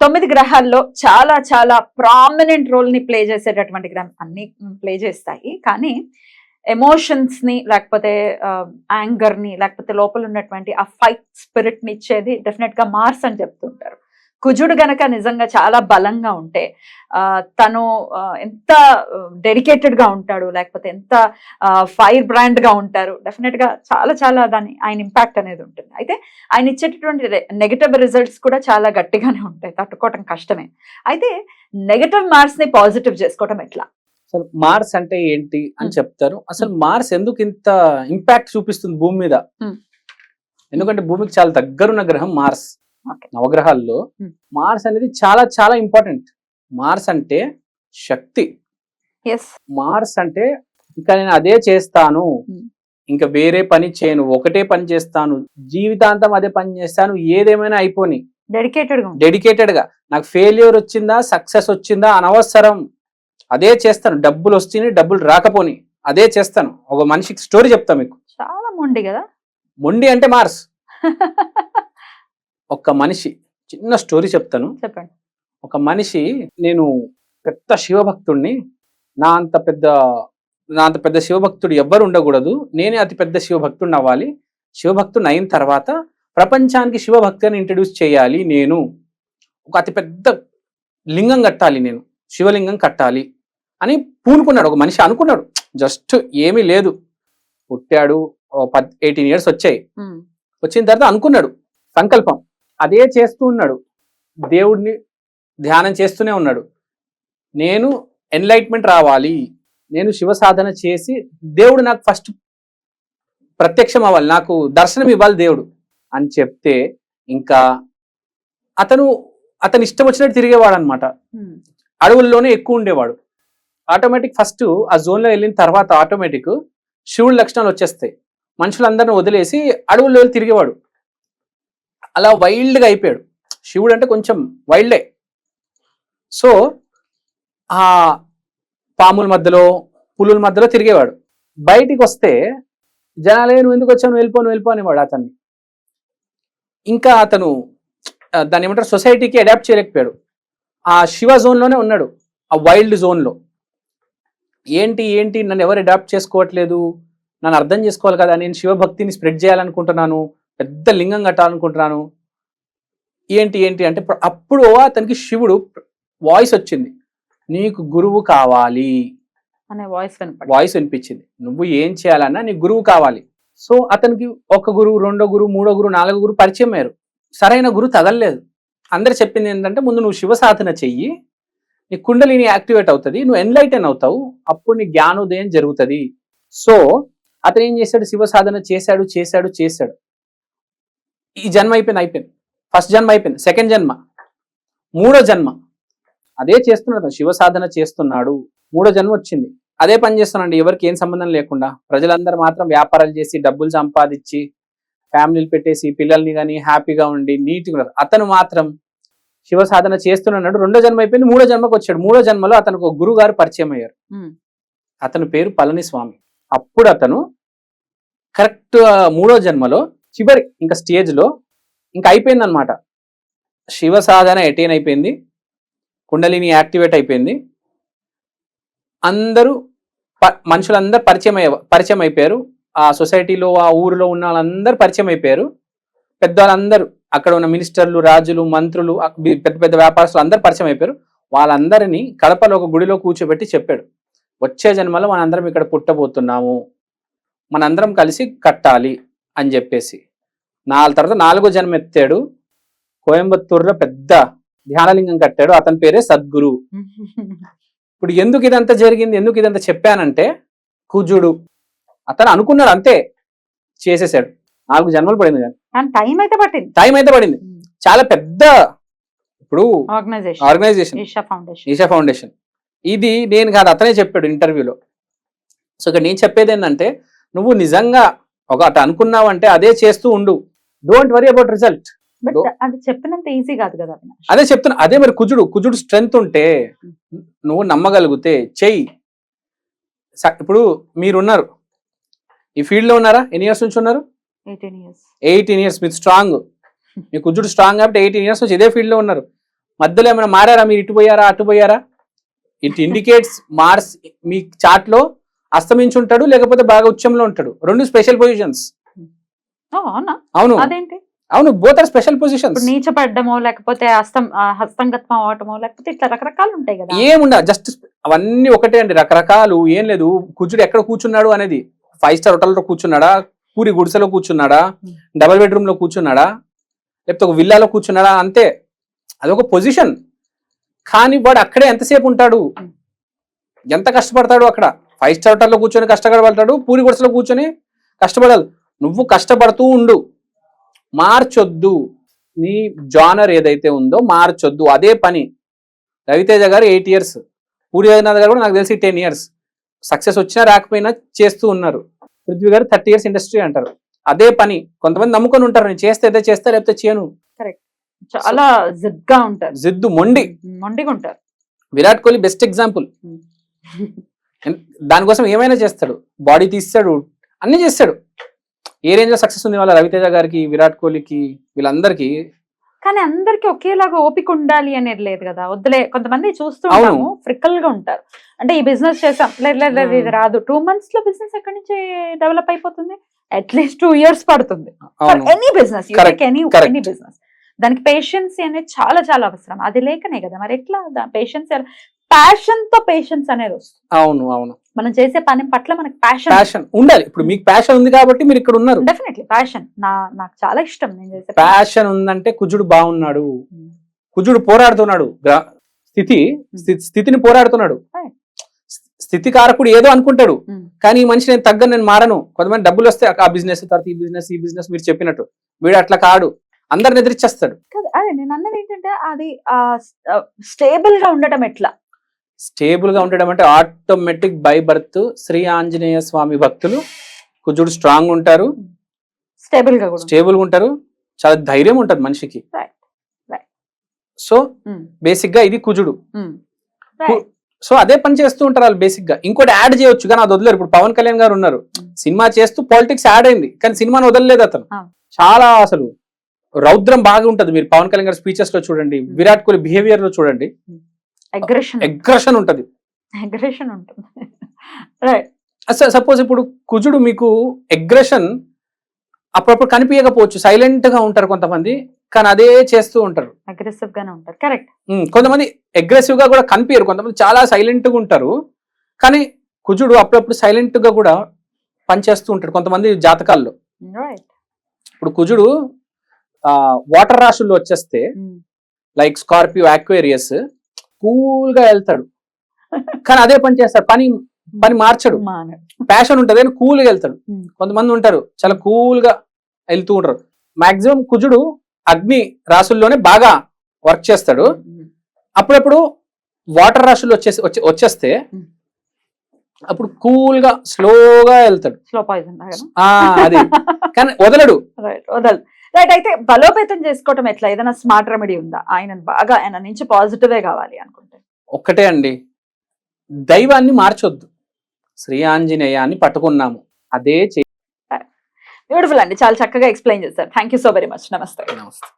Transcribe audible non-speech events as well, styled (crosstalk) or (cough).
తొమ్మిది గ్రహాల్లో చాలా చాలా ప్రామినెంట్ రోల్ని ప్లే చేసేటటువంటి గ్రహం అన్ని ప్లే చేస్తాయి. కానీ ఎమోషన్స్ని లేకపోతే యాంగర్ని లేకపోతే లోపల ఉన్నటువంటి ఆ ఫైట్ స్పిరిట్ని ఇచ్చేది డెఫినెట్గా మార్స్ అని చెప్తుంటారు. కుజుడు గనక నిజంగా చాలా బలంగా ఉంటే తను ఎంత డెడికేటెడ్గా ఉంటాడు లేకపోతే ఎంత ఫైర్ బ్రాండ్గా ఉంటారు డెఫినెట్గా చాలా చాలా దాని ఆయన ఇంపాక్ట్ అనేది ఉంటుంది అయితే ఆయన ఇచ్చేటటువంటి నెగటివ్ రిజల్ట్స్ కూడా చాలా గట్టిగానే ఉంటాయి తట్టుకోవటం కష్టమే అయితే నెగటివ్ మార్క్స్ని పాజిటివ్ చేసుకోవటం ఎట్లా అసలు మార్స్ అంటే ఏంటి అని. చెప్తారు అసలు మార్స్ ఎందుకు ఇంత ఇంపాక్ట్ చూపిస్తుంది భూమి మీద. ఎందుకంటే భూమికి చాలా దగ్గరున్న గ్రహం మార్స్. నవగ్రహాల్లో Hmm. మార్స్ అనేది చాలా చాలా ఇంపార్టెంట్ మార్స్ అంటే శక్తి. మార్స్ అంటే ఇంకా నేను అదే చేస్తాను. Hmm. ఇంకా వేరే పని చేయను. ఒకటే పని చేస్తాను. జీవితాంతం అదే పని చేస్తాను. ఏదేమైనా అయిపోని. డెడికేటెడ్ డెడికేటెడ్గా. నాకు ఫెయిల్యూర్ వచ్చిందా? సక్సెస్ వచ్చిందా? అనవసరం. అదే చేస్తాను. డబ్బులు వస్తున్నాయి డబ్బులు రాకపోని. అదే చేస్తాను. ఒక మనిషికి స్టోరీ చెప్తా మీకు. చాలా మొండి కదా? మొండి అంటే మార్స్ (laughs) ఒక మనిషి చిన్న స్టోరీ చెప్తాను. చెప్పండి. ఒక మనిషి నేను పెద్ద శివభక్తుడిని నా అంత పెద్ద నా అంత పెద్ద శివభక్తుడు ఎవ్వరు ఉండకూడదు. నేనే అతి పెద్ద శివభక్తుడిని అవ్వాలి. శివభక్తుడిని అయిన తర్వాత ప్రపంచానికి శివభక్తిని ఇంట్రడ్యూస్ చేయాలి నేను. ఒక అతి పెద్ద లింగం కట్టాలి నేను. శివలింగం కట్టాలి అని పూనుకున్నాడు. ఒక మనిషి అనుకున్నాడు. జస్ట్ ఏమీ లేదు. పుట్టాడు పద్ ఎయిటీన్ ఇయర్స్ వచ్చాయి. వచ్చిన తర్వాత అనుకున్నాడు. సంకల్పం. అదే చేస్తూ ఉన్నాడు. దేవుడిని ధ్యానం చేస్తూనే ఉన్నాడు. నేను ఎన్లైట్మెంట్ రావాలి. నేను శివ సాధన చేసి దేవుడు నాకు ఫస్ట్ ప్రత్యక్షం అవ్వాలి. నాకు దర్శనం ఇవ్వాలి దేవుడు అని చెప్తే ఇంకా అతను అతను ఇష్టం వచ్చినట్టు తిరిగేవాడు అనమాట అడవుల్లోనే ఎక్కువ ఉండేవాడు. ఆటోమేటిక్ ఫస్ట్ ఆ జోన్లో వెళ్ళిన తర్వాత ఆటోమేటిక్ శివుడి లక్షణాలు వచ్చేస్తాయి. మనుషులందరిని వదిలేసి అడవుల్లో వెళ్ళి తిరిగేవాడు. అలా వైల్డ్గా అయిపోయాడు. శివుడు అంటే కొంచెం వైల్డే సో ఆ పాముల మధ్యలో పులుల మధ్యలో తిరిగేవాడు. బయటికి వస్తే జనాలే నువ్వు ఎందుకు వచ్చావు? వెళ్ళిపో వెళ్ళిపో అనేవాడు అతన్ని. ఇంకా అతను దాని దాన్ని ఏమంటారు? సొసైటీకి అడాప్ట్ చేయలేకపోయాడు. ఆ శివ జోన్లోనే ఉన్నాడు. ఆ వైల్డ్ జోన్లో. ఏంటి ఏంటి? నన్ను ఎవరు అడాప్ట్ చేసుకోవట్లేదు? నన్ను అర్థం చేసుకోవాలి కదా? నేను శివభక్తిని స్ప్రెడ్ చేయాలనుకుంటున్నాను. పెద్ద లింగం కట్టాలనుకుంటున్నాను. ఏంటి ఏంటి అంటే అప్పుడు అతనికి శివుడు వాయిస్ వచ్చింది. నీకు గురువు కావాలి. అనే వాయిస్ వాయిస్ వినిపించింది. నువ్వు ఏం చేయాలన్నా నీకు గురువు కావాలి. సో అతనికి ఒక గురువు రెండో గురువు మూడో గురువు నాలుగో గురువు పరిచయం అయ్యారు. సరైన గురువు తగలలేదు. అందరు చెప్పింది ఏంటంటే ముందు నువ్వు శివ సాధన చెయ్యి. నీ కుండలిని యాక్టివేట్ అవుతుంది. నువ్వు ఎన్లైటన్ అవుతావు. అప్పుడు నీ జ్ఞానోదయం జరుగుతుంది. సో అతను ఏం చేశాడు? శివ సాధన చేశాడు చేశాడు చేశాడు. ఈ జన్మ అయిపోయింది అయిపోయింది. ఫస్ట్ జన్మ అయిపోయింది సెకండ్ జన్మ. మూడో జన్మ. అదే చేస్తున్నాడు శివ సాధన చేస్తున్నాడు. మూడో జన్మ వచ్చింది. అదే పని చేస్తున్నాడు ఎవరికి ఏం సంబంధం లేకుండా. ప్రజలందరూ మాత్రం వ్యాపారాలు చేసి డబ్బులు సంపాదించి ఫ్యామిలీలు పెట్టేసి పిల్లల్ని కానీ హ్యాపీగా ఉండి నీట్గా అతను మాత్రం శివ సాధన చేస్తున్నాడు రెండో జన్మ అయిపోయింది మూడో జన్మకు వచ్చాడు. మూడో జన్మలో అతనికి ఒక గురువు గారు పరిచయం అయ్యారు. అతని పేరు పళనిస్వామి. అప్పుడు అతను కరెక్ట్ మూడో జన్మలో చివరి ఇంకా స్టేజ్లో ఇంకా అయిపోయింది అనమాట శివ సాధన ఎటైన్ అయిపోయింది కుండలిని యాక్టివేట్ అయిపోయింది. అందరూ ప- మనుషులందరూ పరిచయం పరిచయం అయిపోయారు. ఆ సొసైటీలో ఆ ఊరిలో ఉన్న వాళ్ళందరూ పరిచయం అయిపోయారు. పెద్దవాళ్ళందరూ అక్కడ ఉన్న మినిస్టర్లు రాజులు మంత్రులు పెద్ద పెద్ద వ్యాపారస్తులు అందరూ పరిచయం అయిపోయారు. వాళ్ళందరినీ కడపలో ఒక గుడిలో కూర్చోబెట్టి చెప్పాడు. వచ్చే జన్మలో మనందరం ఇక్కడ పుట్టబోతున్నాము. మనందరం కలిసి కట్టాలి అని చెప్పేసి. నాలుగు తర్వాత నాలుగో జన్మ ఎత్తాడు. కోయంబత్తూరులో పెద్ద ధ్యానలింగం కట్టాడు. అతని పేరే సద్గురు. ఇప్పుడు ఎందుకు ఇదంతా జరిగింది? ఎందుకు ఇదంతా చెప్పానంటే కుజుడు అతను అనుకున్నాడు అంతే చేసేసాడు. నాలుగు జన్మలు పడింది కానీ టైం అయితే పట్టింది. టైం అయితే పడింది. చాలా పెద్ద ఇప్పుడు organisation organisation Isha foundation Isha foundation ఇది నేను కాదు అతనే చెప్పాడు ఇంటర్వ్యూలో సో ఇక్కడ నేను చెప్పేది ఏంటంటే నువ్వు నిజంగా ఒక అటు అనుకున్నావంటే అదే చేస్తూ ఉండు. Don't worry about result but Do- అది చెప్పినంత ఈజీ కాదు కదా అదే చెప్తున్నా అదే మరి కుజుడు కుజుడు స్ట్రెంగ్త్ ఉంటే నువ్వు నమ్మగలిగితే చెయ్యి. ఇప్పుడు మీరున్నారు. ఈ ఫీల్డ్లో ఉన్నారా? ఎన్ని ఇయర్స్ నుంచి ఉన్నారు? ఎయిటీన్ ఇయర్స్ మీరు స్ట్రాంగ్ మీ కుజుడు స్ట్రాంగ్ కాబట్టి ఎయిటీన్ ఇయర్స్ నుంచి ఇదే ఫీల్డ్లో ఉన్నారు. మధ్యలో ఏమైనా మారారా? మీరు ఇటు పోయారా? అటు పోయారా? ఇట్ ఇండికేట్స్ మార్స్ మీ చార్ట్లో అస్తమించి ఉంటాడు లేకపోతే బాగా ఉచ్చంలో ఉంటాడు. రెండు స్పెషల్ పొజిషన్స్ అవునా? అవును. అదేంటి? అవును బోత్ ఆర్ స్పెషల్ ఇప్పుడు నీచపడ్డమో లేకపోతే హస్తం హస్తంగత్వం అవటమో లేకపోతే ఇట్లా రకరకాలు ఉంటాయి కదా. ఏముండ జస్ట్ అవన్నీ ఒకటే అండి రకరకాలు ఏం లేదు. కుజుడు ఎక్కడ కూర్చున్నాడు అనేది. ఫైవ్ స్టార్ హోటల్లో కూర్చున్నాడా? పూరి గుడిసెలో కూర్చున్నాడా? Hmm. డబల్ బెడ్రూమ్లో కూర్చున్నాడా? లేకపోతే ఒక విల్లాలో కూర్చున్నాడా? అంతే. అదొక పొజిషన్ కానీ వాడు అక్కడే ఎంతసేపు ఉంటాడు? Hmm. ఎంత కష్టపడతాడు అక్కడ? ఫైవ్ స్టార్ హోటల్లో కూర్చొని కష్టపడతాడు పూరి గుడిసెలో కూర్చొని కష్టపడాలి. నువ్వు కష్టపడుతూ ఉండు. మార్చొద్దు. నీ జానర్ ఏదైతే ఉందో మార్చొద్దు. అదే పని. రవితేజ గారు ఎయిట్ ఇయర్స్. పూరి జగన్నాథ్ గారు కూడా నాకు తెలిసి టెన్ ఇయర్స్. సక్సెస్ వచ్చినా రాకపోయినా చేస్తూ ఉన్నారు. పృథ్వీ గారు థర్టీ ఇయర్స్ ఇండస్ట్రీ అంటారు. అదే పని. కొంతమంది నమ్ముకొని ఉంటారు. నేను చేస్తే అదే చేస్తా లేకపోతే చేయను. చాలా జిద్గా ఉంటారు. జిద్దు మొండి. మొండిగా ఉంటారు. Virat Kohli best example. దానికోసం ఏమైనా చేస్తాడు. బాడీ తీస్తాడు. అన్ని చేస్తాడు. ఏ రేంజ్లో సక్సెస్ ఉంది వాళ్ళ రవితేజ గారికి విరాట్ కోహ్లీకి వీళ్ళందరికీ? కానీ అందరికి ఒకేలాగా ఓపిక ఉండాలి అనేది లేదు కదా. వద్దులే కొంతమంది చూస్తూ అవును. ఉంటాము ఫ్రికల్గా ఉంటారు. అంటే ఈ బిజినెస్ చేసాం. లేదు లేదు ఇది. రాదు. టూ మంత్స్లో బిజినెస్ ఎక్కడి నుంచి డెవలప్ అయిపోతుంది? అట్లీస్ట్ టూ ఇయర్స్ పడుతుంది. Any business any. Any business దానికి పేషెన్స్ అనేది చాలా చాలా అవసరం. అది లేకనే కదా. మరి ఎట్లా? పేషెన్స్ ప్యాషన్తో పేషెన్స్ అనేది వస్తుంది. అవును అవును. మనం చేసే పని పట్ల మనకి ప్యాషన్ ప్యాషన్ ఉండాలి. ఇప్పుడు మీకు ప్యాషన్ ఉంది కాబట్టి మీరు ఇక్కడ ఉన్నారు. డెఫినెట్లీ ప్యాషన్ నా నాకు చాలా ఇష్టం నేను చేసే. ప్యాషన్ ఉందంటే కుజుడు బాగున్నాడు. Hmm. కుజుడు పోరాడుతున్నాడు. స్థితి స్థి- స్థితిని పోరాడుతున్నాడు. స్థితి కారకుడు ఏదో అనుకుంటాడు. Hmm. కానీ ఈ మనిషి నేను తగ్గను నేను మారను. కొంతమంది డబ్బులు వస్తే ఆ బిజినెస్ తర్వాత ఈ బిజినెస్ ఈ బిజినెస్ మీరు చెప్పినట్టు. వీడు అట్లా కాడు. అందరిని ఎదిరిచ్చేస్తాడు. కాదు అదే నేను అన్నది ఏంటంటే అది స్టేబుల్గా ఉండటం ఎట్లా? స్టేబుల్గా ఉండడం అంటే automatic by birth Shri Anjaneya Swamy భక్తులు కుజుడు స్ట్రాంగ్ ఉంటారు. స్టేబుల్గా కూడా. స్టేబుల్గా ఉంటారు. చాలా ధైర్యం ఉంటది మనిషికి. సో ఉమ్, బేసిక్గా ఇది కుజుడు. Right. సో అదే పని చేస్తూ ఉంటారు వాళ్ళు బేసిక్గా ఇంకోటి యాడ్ చేయొచ్చు కానీ అది వదిలేరు. ఇప్పుడు పవన్ కళ్యాణ్ గారు ఉన్నారు. Mm. సినిమా చేస్తూ పాలిటిక్స్ యాడ్ అయింది కానీ సినిమాని వదలలేదు అతను. Ah. చాలా అసలు రౌద్రం బాగా ఉంటది. మీరు పవన్ కళ్యాణ్ గారి స్పీచెస్లో చూడండి. విరాట్ కోహ్లీ బిహేవియర్లో చూడండి. అగ్రెషన్ అగ్రెషన్ ఉంటది. అగ్రెషన్ ఉంటుంది. రైట్ సపోజ్ ఇప్పుడు కుజుడు మీకు అగ్రెషన్ అప్పుడప్పుడు కనిపించకపోవచ్చు సైలెంట్గా ఉంటారు కొంతమంది కానీ అదే చేస్తూ ఉంటారు. అగ్రెసివ్ గానే ఉంటారు. కరెక్ట్ కొంతమంది అగ్రెసివ్గా కూడా కనిపించరు కొంతమంది చాలా సైలెంట్గా ఉంటారు. కానీ కుజుడు అప్పుడప్పుడు సైలెంట్గా కూడా పనిచేస్తూ ఉంటాడు కొంతమంది జాతకాల్లో. ఇప్పుడు కుజుడు వాటర్ రాశుల్లో వచ్చేస్తే లైక్ స్కార్పియో ఆక్వేరియస్ కూల్గా వెళ్తాడు. కానీ అదే పని చేస్తాడు. పని పని మార్చడు. ప్యాషన్ ఉంటది కానీ కూల్గా వెళ్తాడు. కొంతమంది ఉంటారు చాలా కూల్గా వెళ్తూ ఉంటారు. మాక్సిమం కుజుడు అగ్ని రాశుల్లోనే బాగా వర్క్ చేస్తాడు. అప్పుడప్పుడు వాటర్ రాశులు వచ్చేసి వచ్చే- వచ్చేస్తే. అప్పుడు కూల్గా స్లోగా వెళ్తాడు స్లో పాయిజన్ అది. కానీ వదలడు. (laughs) రైట్ వదలు రైట్ అయితే బలోపేతం చేసుకోవటం ఎట్లా? ఏదైనా స్మార్ట్ రెమెడీ ఉందా? ఆయన బాగా ఆయన నుంచి పాజిటివే కావాలి అనుకుంటే. ఒక్కటే అండి. దైవాన్ని మార్చొద్దు. శ్రీ ఆంజనేయాన్ని పట్టుకున్నాము. అదే బ్యూటిఫుల్ అండి. చాలా చక్కగా ఎక్స్ప్లెయిన్ చేశారు. Thank you so very much నమస్తే. నమస్తే.